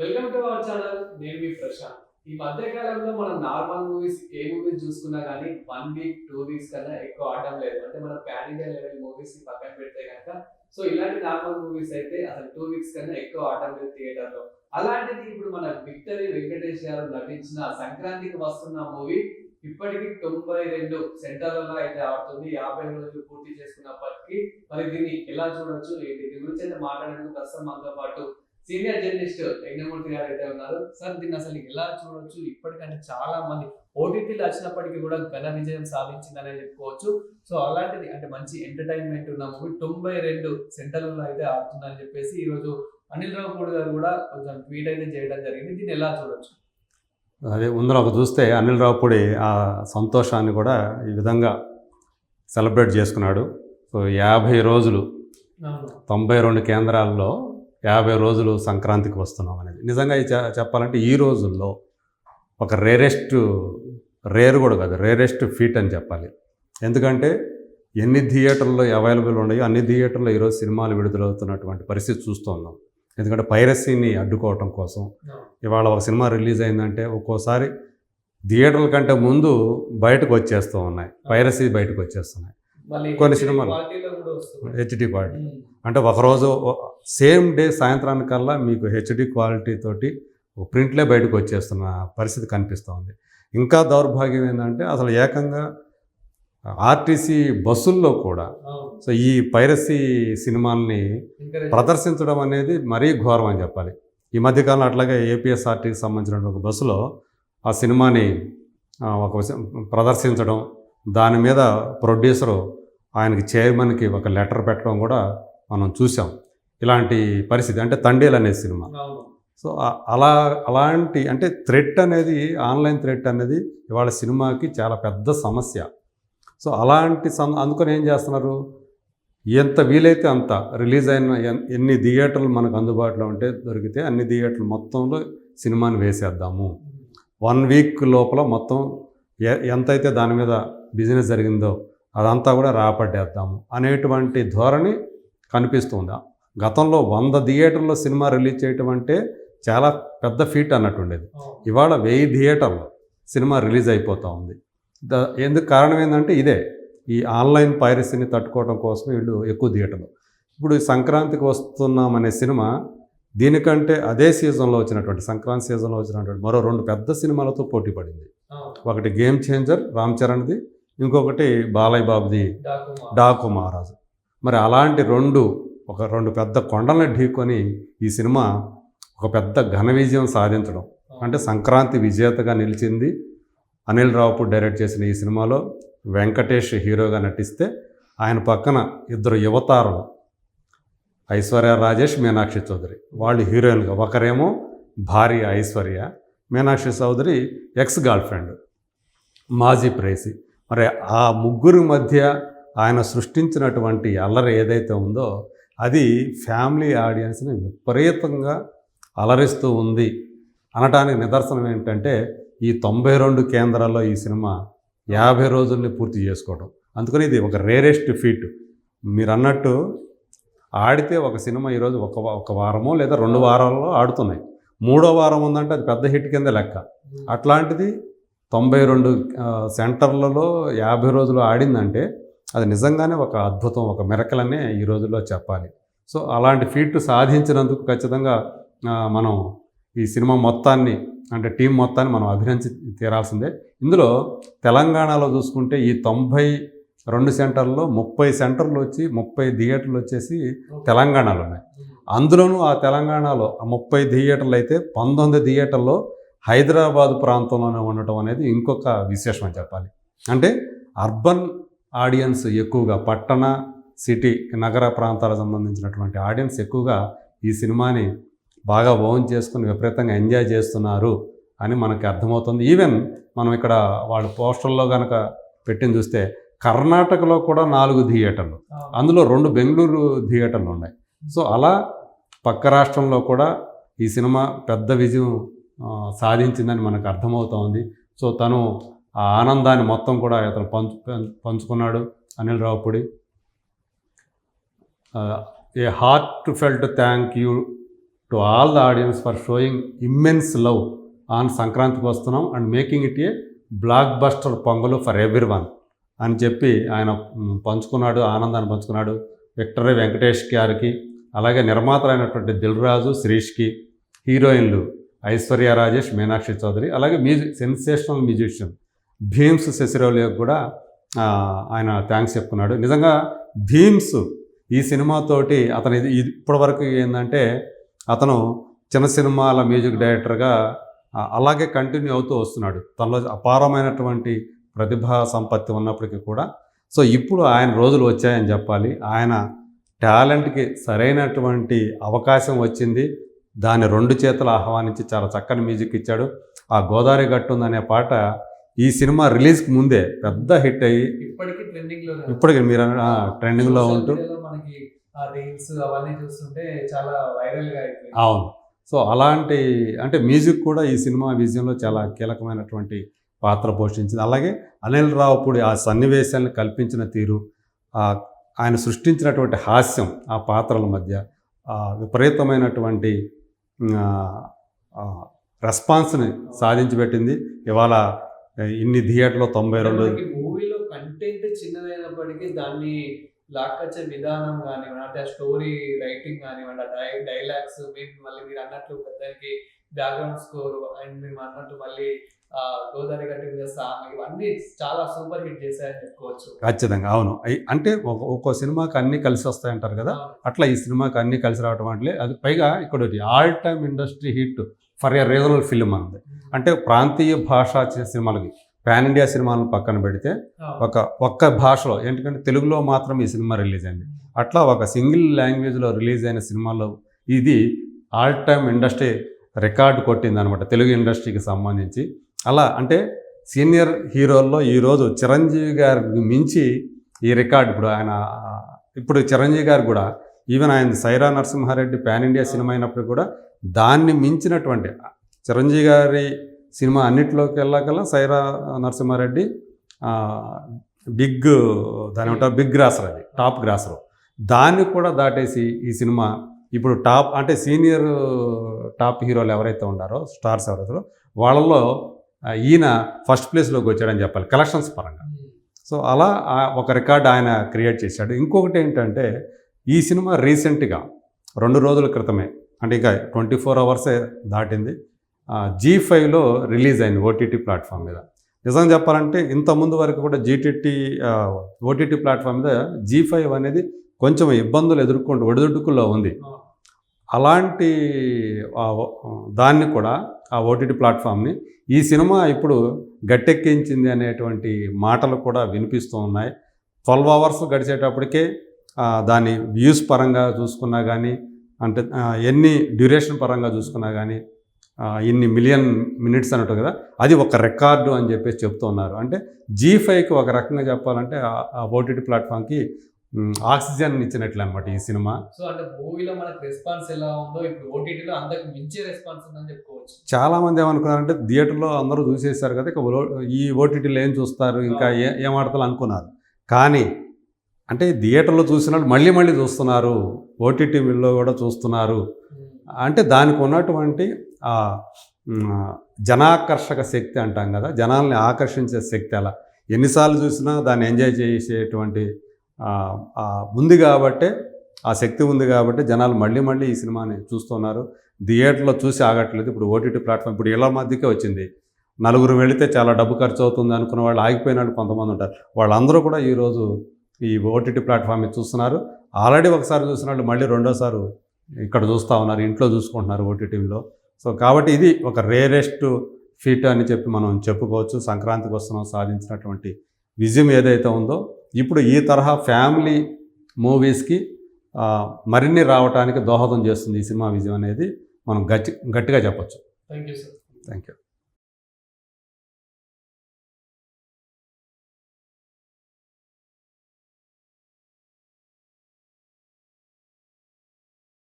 Welcome to our channel నేను మీ ప్రశాంత్. ఈ మధ్య కాలంలో మనం నార్మల్ మూవీస్ ఏ మూవీస్ చూసుకున్నా కానీ వన్ వీక్ టూ వీక్స్ కన్నా ఎక్కువ ఆడటం లేదు. అంటే మనం పాన్ ఇండియా లెవెల్ మూవీస్ పక్కన పెడితే కనుక సో ఇలాంటి నార్మల్ మూవీస్ అయితే అసలు టూ వీక్స్ కన్నా ఎక్కువ ఆడటం లేదు థియేటర్లో. అలాంటిది ఇప్పుడు మన విక్టరీ వెంకటేష్ గారు నటించిన సంక్రాంతికి వస్తున్న మూవీ ఇప్పటికి తొంభై రెండు సెంటర్లలో అయితే ఆడుతుంది. యాభై రోజులు పూర్తి చేసుకున్నప్పటికీ మరి దీన్ని ఎలా చూడొచ్చు? ఏంటి? దీని గురించి అయితే మాట్లాడేందుకు ప్రస్తుతం మనతో పాటు సీనియర్ జర్నలిస్ట్ యజ్ఞమూర్తి గారు అయితే ఉన్నారు. సార్ దీన్ని అసలు ఎలా చూడొచ్చు? ఇప్పటికంటే చాలా మంది ఓటీటీలు వచ్చినప్పటికీ కూడా ఘన విజయం సాధించిందనే చెప్పుకోవచ్చు. సో అలాంటిది అంటే మంచి ఎంటర్టైన్మెంట్ ఉన్న మూవీ తొంభై రెండు సెంటర్లలో అయితే ఆడుతుందని చెప్పేసి ఈ రోజు అనిల్ రావుపూడి గారు కూడా కొంచెం ట్వీట్ అయితే చేయడం జరిగింది. దీన్ని ఎలా చూడొచ్చు? అదే ముందర ఒక చూస్తే అనిల్ రావుపూడి ఆ సంతోషాన్ని కూడా ఈ విధంగా సెలబ్రేట్ చేసుకున్నాడు. సో యాభై రోజులు తొంభై రెండు కేంద్రాల్లో యాభై రోజులు సంక్రాంతికి వస్తున్నాం అనేది. నిజంగా చెప్పాలంటే ఈ రోజుల్లో ఒక రేరెస్ట్ రేర్ కూడా కాదు రేరెస్ట్ ఫీట్ అని చెప్పాలి. ఎందుకంటే ఎన్ని థియేటర్లో అవైలబుల్ ఉన్నాయో అన్ని థియేటర్లో ఈరోజు సినిమాలు విడుదలవుతున్నటువంటి పరిస్థితి చూస్తూ ఉన్నాం. ఎందుకంటే పైరసీని అడ్డుకోవటం కోసం ఇవాళ ఒక సినిమా రిలీజ్ అయిందంటే ఒక్కోసారి థియేటర్ల కంటే ముందు బయటకు వచ్చేస్తూ ఉన్నాయి. పైరసీ బయటకు వచ్చేస్తున్నాయి. కొన్ని సినిమాలు. HD quality. అంటే ఒకరోజు సేమ్ డే సాయంత్రానికల్లా మీకు హెచ్డి క్వాలిటీ తోటి ప్రింట్లే బయటకు వచ్చేస్తున్న పరిస్థితి కనిపిస్తోంది. ఇంకా దౌర్భాగ్యం ఏంటంటే అసలు ఏకంగా ఆర్టీసీ బస్సుల్లో కూడా. సో ఈ పైరసీ సినిమాల్ని ప్రదర్శించడం అనేది మరీ ఘోరం అని చెప్పాలి. ఈ మధ్యకాలంలో అట్లాగే ఏపీఎస్ఆర్టీకి సంబంధించిన ఒక బస్సులో ఆ సినిమాని ఒక ప్రదర్శించడం దాని మీద ప్రొడ్యూసరు ఆయనకి చైర్మన్కి ఒక లెటర్ పెట్టడం కూడా మనం చూసాం. ఇలాంటి పరిస్థితి అంటే తండేలు అనే సినిమా. సో అలా అలాంటి అంటే థ్రెట్ అనేది ఆన్లైన్ థ్రెట్ అనేది ఇవాళ సినిమాకి చాలా పెద్ద సమస్య. సో అలాంటి సం అందుకని ఏం చేస్తున్నారు? ఎంత వీలైతే అంత రిలీజ్ అయిన ఎన్- ఎన్ని థియేటర్లు మనకు అందుబాటులో ఉంటే దొరికితే అన్ని థియేటర్లు మొత్తంలో సినిమాని వేసేద్దాము. వన్ వీక్ లోపల మొత్తం ఎంతైతే దాని మీద బిజినెస్ జరిగిందో అదంతా కూడా రాపడ్డేద్దాము అనేటువంటి ధోరణి కనిపిస్తుంది. గతంలో వంద థియేటర్లో సినిమా రిలీజ్ చేయటం అంటే చాలా పెద్ద ఫీట్ అన్నట్టుండేది. ఇవాళ వెయ్యి థియేటర్లు సినిమా రిలీజ్ అయిపోతూ ఉంది ద ఎందుకు కారణం ఏంటంటే ఇదే ఈ ఆన్లైన్ పైరసీని తట్టుకోవడం కోసం వీళ్ళు ఎక్కువ థియేటర్లు ఇప్పుడు సంక్రాంతికి వస్తున్నాం అనే సినిమా దీనికంటే అదే సీజన్లో వచ్చినటువంటి సంక్రాంతి సీజన్లో వచ్చినటువంటి మరో రెండు పెద్ద సినిమాలతో పోటీ పడింది. ఒకటి గేమ్ చేంజర్ రామ్ చరణ్ది ఇంకొకటి బాలయ్య బాబుది. డాకు మహారాజు మరి అలాంటి రెండు ఒక రెండు పెద్ద కొండలను ఢీకొని ఈ సినిమా ఒక పెద్ద ఘన విజయం సాధించడం. అంటే సంక్రాంతి విజేతగా నిలిచింది. అనిల్ రావుపూడి డైరెక్ట్ చేసిన ఈ సినిమాలో వెంకటేష్ హీరోగా నటిస్తే ఆయన పక్కన ఇద్దరు యువతారులు ఐశ్వర్య రాజేష్ మీనాక్షి చౌదరి. వాళ్ళు హీరోయిన్గా ఒకరేమో భార్య Aishwarya Meenakshi Chaudhary ex girlfriend మాజీ ప్రేసి. మరి ఆ ముగ్గురి మధ్య ఆయన సృష్టించినటువంటి అల్లరి ఏదైతే ఉందో అది ఫ్యామిలీ ఆడియన్స్ని విపరీతంగా అలరిస్తూ ఉంది. అనటానికి నిదర్శనం ఏంటంటే ఈ తొంభై రెండు కేంద్రాల్లో ఈ సినిమా యాభై రోజుల్ని పూర్తి చేసుకోవడం అందుకని ఇది ఒక రేరెస్ట్ ఫీట్. మీరు అన్నట్టు ఆడితే ఒక సినిమా ఈరోజు ఒక ఒక వారమో లేదా రెండు వారాల్లో ఆడుతున్నాయి. మూడో వారం ఉందంటే అది పెద్ద హిట్ కింద లెక్క. అట్లాంటిది తొంభై రెండు సెంటర్లలో యాభై రోజులు ఆడిందంటే అది నిజంగానే ఒక అద్భుతం ఒక మెరకలనే ఈ రోజుల్లో చెప్పాలి. సో అలాంటి ఫీట్ సాధించినందుకు ఖచ్చితంగా మనం ఈ సినిమా మొత్తాన్ని అంటే టీం మొత్తాన్ని మనం అభినంది తీరాల్సిందే. ఇందులో తెలంగాణలో చూసుకుంటే ఈ తొంభై రెండు సెంటర్లో ముప్పై సెంటర్లు వచ్చి ముప్పై థియేటర్లు వచ్చేసి తెలంగాణలో ఉన్నాయి. అందులోనూ ఆ తెలంగాణలో ఆ ముప్పై థియేటర్లు అయితే పంతొమ్మిది థియేటర్లో హైదరాబాద్ ప్రాంతంలోనే ఉండటం అనేది ఇంకొక విశేషం చెప్పాలి. అంటే అర్బన్ ఆడియన్స్ ఎక్కువగా పట్టణ సిటీ నగర ప్రాంతాలకు సంబంధించినటువంటి ఆడియన్స్ ఎక్కువగా ఈ సినిమాని బాగా ఓన్ చేసుకుని విపరీతంగా ఎంజాయ్ చేస్తున్నారు అని మనకి అర్థమవుతుంది. ఈవెన్ మనం ఇక్కడ వాళ్ళ పోస్టర్లో కనుక పెట్టింది చూస్తే కర్ణాటకలో కూడా నాలుగు థియేటర్లు అందులో రెండు బెంగళూరు థియేటర్లు ఉన్నాయి. సో అలా పక్క రాష్ట్రంలో కూడా ఈ సినిమా పెద్ద విజయం సాధించిందని మనకు అర్థమవుతోంది. సో తను ఆ ఆనందాన్ని మొత్తం కూడా అతను పంచు పంచుకున్నాడు Anil Ravipudi. A heartfelt thank you to all the audience for showing immense love on సంక్రాంతికి వస్తున్నాం and making it a blockbuster Pongal for everyone అని చెప్పి ఆయన పంచుకున్నాడు ఆనందాన్ని పంచుకున్నాడు. విక్టరీ వెంకటేష్ గారికి అలాగే నిర్మాతలైనటువంటి దిల్ రాజు శ్రీష్కి హీరోయిన్లు ఐశ్వర్య రాజేష్ మీనాక్షి చౌదరి అలాగే మ్యూజిక్ సెన్సేషనల్ మ్యూజిషియన్ భీమ్స్ శశిరావులకు కూడా ఆయన థ్యాంక్స్ చెప్పుకున్నాడు. నిజంగా భీమ్స్ ఈ సినిమాతోటి అతను ఇది ఇప్పటివరకు ఏంటంటే అతను చిన్న సినిమాల మ్యూజిక్ డైరెక్టర్గా అలాగే కంటిన్యూ అవుతూ వస్తున్నాడు. తనలో అపారమైనటువంటి ప్రతిభా సంపత్తి ఉన్నప్పటికీ కూడా. సో ఇప్పుడు ఆయన రోజులు వచ్చాయని చెప్పాలి. ఆయన టాలెంట్కి సరైనటువంటి అవకాశం వచ్చింది. దాన్ని రెండు చేతులు ఆహ్వానించి చాలా చక్కని మ్యూజిక్ ఇచ్చాడు. ఆ గోదావరి గట్టు అనే పాట ఈ సినిమా రిలీజ్కి ముందే పెద్ద హిట్ అయ్యి ఇప్పటికీ ట్రెండింగ్లో ఇప్పటికి మీరు ట్రెండింగ్లో ఉంటూ media లో మనకి ఆ రీల్స్ అవన్నీ చూస్తుంటే చాలా అయిపోయింది. అవును. సో అలాంటి అంటే మ్యూజిక్ కూడా ఈ సినిమా విజయంలో చాలా కీలకమైనటువంటి పాత్ర పోషించింది. అలాగే అనిల్ రావుపూడి ఆ సన్నివేశాలను కల్పించిన తీరు ఆయన సృష్టించినటువంటి హాస్యం ఆ పాత్రల మధ్య విపరీతమైనటువంటి రెస్పాన్స్ని సాధించి పెట్టింది ఇవాళ ఇన్ని థియేటర్లో తొంభై రెండు మూవీలో కంటెంట్ చిన్నదైనప్పటికీ దాన్ని లాక్కొచ్చే విధానం కానివ్వండి అంటే ఆ స్టోరీ రైటింగ్ కానివ్వండి ఆ డైలాగ్స్ మీరు మళ్ళీ మీరు అన్నట్లు పెద్దకి బ్యాక్గ్రౌండ్ స్కోర్ అండ్ మీరు అన్నట్టు మళ్ళీ గోదావరి గట్టి మీద సాంగ్ ఇవన్నీ చాలా సూపర్ హిట్ చేశాయని చెప్పుకోవచ్చు. ఖచ్చితంగా అవును. అంటే ఒక ఒక్కో సినిమాకి అన్నీ కలిసి వస్తాయంటారు కదా? అట్లా ఈ సినిమాకి అన్నీ కలిసి రావడం అంటే అది పైగా ఇక్కడ all time industry hit. For a regional film అన్నది. అంటే ప్రాంతీయ భాషా సినిమాలకి పాన్ ఇండియా సినిమాలను పక్కన పెడితే ఒక ఒక్క భాషలో ఎందుకంటే తెలుగులో మాత్రం ఈ సినిమా రిలీజ్ అయింది. అట్లా ఒక సింగిల్ లాంగ్వేజ్లో రిలీజ్ అయిన సినిమాలో ఇది ఆల్ టైమ్ ఇండస్ట్రీ రికార్డు కొట్టింది అనమాట తెలుగు ఇండస్ట్రీకి సంబంధించి. అలా అంటే సీనియర్ హీరోల్లో ఈరోజు చిరంజీవి గారికి మించి ఈ రికార్డు ఇప్పుడు ఆయన ఇప్పుడు చిరంజీవి గారు కూడా ఈవెన్ ఆయన Sye Raa Narasimha Reddy pan India cinema అయినప్పుడు కూడా దాన్ని మించినటువంటి చిరంజీవి గారి సినిమా అన్నిటిలోకి వెళ్ళాకల్లా సైరా నరసింహారెడ్డి బిగ్ దాని ఏమంటారు? బిగ్ గ్రాసర్ అది టాప్ గ్రాసర్. దాన్ని కూడా దాటేసి ఈ సినిమా ఇప్పుడు టాప్ అంటే సీనియర్ టాప్ హీరోలు ఎవరైతే ఉన్నారో స్టార్స్ ఎవరైతే వాళ్ళలో ఈయన ఫస్ట్ ప్లేస్లోకి వచ్చాడని చెప్పాలి కలెక్షన్స్ పరంగా. సో అలా ఒక రికార్డ్ ఆయన క్రియేట్ చేశాడు. ఇంకొకటి ఏంటంటే ఈ సినిమా రీసెంట్గా రెండు రోజుల క్రితమే అంటే ఇంకా ట్వంటీ ఫోర్ అవర్సే దాటింది. జీ ఫైవ్లో రిలీజ్ అయింది ఓటీటీ ప్లాట్ఫామ్ మీద. నిజం చెప్పాలంటే ఇంత ముందు వరకు కూడా జీటీటీ ఓటీటీ ప్లాట్ఫామ్ మీద జీ ఫైవ్ అనేది కొంచెం ఇబ్బందులు ఎదుర్కొంటూ ఒడిదుడుకుల్లో ఉంది. అలాంటి దాన్ని కూడా ఆ ఓటీటీ ప్లాట్ఫామ్ని ఈ సినిమా ఇప్పుడు గట్టెక్కించింది అనేటువంటి మాటలు కూడా వినిపిస్తూ ఉన్నాయి. ట్వెల్వ్ అవర్స్ గడిచేటప్పటికే దాని వ్యూస్ పరంగా చూసుకున్నా కానీ అంటే ఎన్ని డ్యూరేషన్ పరంగా చూసుకున్నా కానీ ఇన్ని మిలియన్ మినిట్స్ అన్నట్టు కదా అది ఒక రికార్డు అని చెప్పేసి చెప్తూ ఉన్నారు అంటే జీ ఫైవ్కి ఒక రకంగా చెప్పాలంటే ఓటీటీ ప్లాట్ఫామ్కి ఆక్సిజన్ ఇచ్చినట్లు అనమాట ఈ సినిమా. సో అంటే మూవీలో మనకు రెస్పాన్స్ ఎలా ఉందో ఇప్పుడు ఓటీటీలో మించే రెస్పాన్స్ ఉందని చెప్పుకోవచ్చు. చాలామంది ఏమనుకున్నారంటే థియేటర్లో అందరూ చూసేసారు కదా ఇక ఓ- ఈ ఓటీటీలో ఏం చూస్తారు ఇంకా ఏ ఏం ఆడతారు అనుకున్నారు. కానీ అంటే థియేటర్లో చూసిన మళ్ళీ మళ్ళీ చూస్తున్నారు ఓటీటీవీలో కూడా చూస్తున్నారు. అంటే దానికి ఉన్నటువంటి ఆ, జనాకర్షక శక్తి అంటాం కదా జనాల్ని ఆకర్షించే శక్తి అలా. ఎన్నిసార్లు చూసినా దాన్ని ఎంజాయ్ చేసేటువంటి ఉంది కాబట్టే ఆ శక్తి ఉంది కాబట్టి జనాలు మళ్ళీ మళ్ళీ ఈ సినిమాని చూస్తున్నారు. థియేటర్లో చూసి ఆగట్లేదు ఇప్పుడు ఓటీటీ ప్లాట్ఫామ్ ఇప్పుడు ఇళ్ళ మధ్యకే వచ్చింది. నలుగురు వెళితే చాలా డబ్బు ఖర్చు అవుతుంది అనుకున్న వాళ్ళు ఆగిపోయిన వాళ్ళు కొంతమంది ఉంటారు. వాళ్ళందరూ కూడా ఈరోజు ఈ ఓటీటీ ప్లాట్ఫామ్ చూస్తున్నారు. ఆల్రెడీ ఒకసారి చూసిన వాళ్ళు మళ్ళీ రెండోసారి ఇక్కడ చూస్తూ ఉన్నారు ఇంట్లో చూసుకుంటున్నారు ఓటీటీలో. సో కాబట్టి ఇది ఒక రేరెస్ట్ ఫీట్ అని చెప్పి మనం చెప్పుకోవచ్చు. సంక్రాంతికి వస్తున్నాం సాధించినటువంటి విజయం ఏదైతే ఉందో ఇప్పుడు ఈ తరహా ఫ్యామిలీ మూవీస్కి మరిన్ని రావడానికి దోహదం చేస్తుంది ఈ సినిమా విజయం అనేది మనం గట్టి గట్టిగా చెప్పొచ్చు. Thank you sir thank you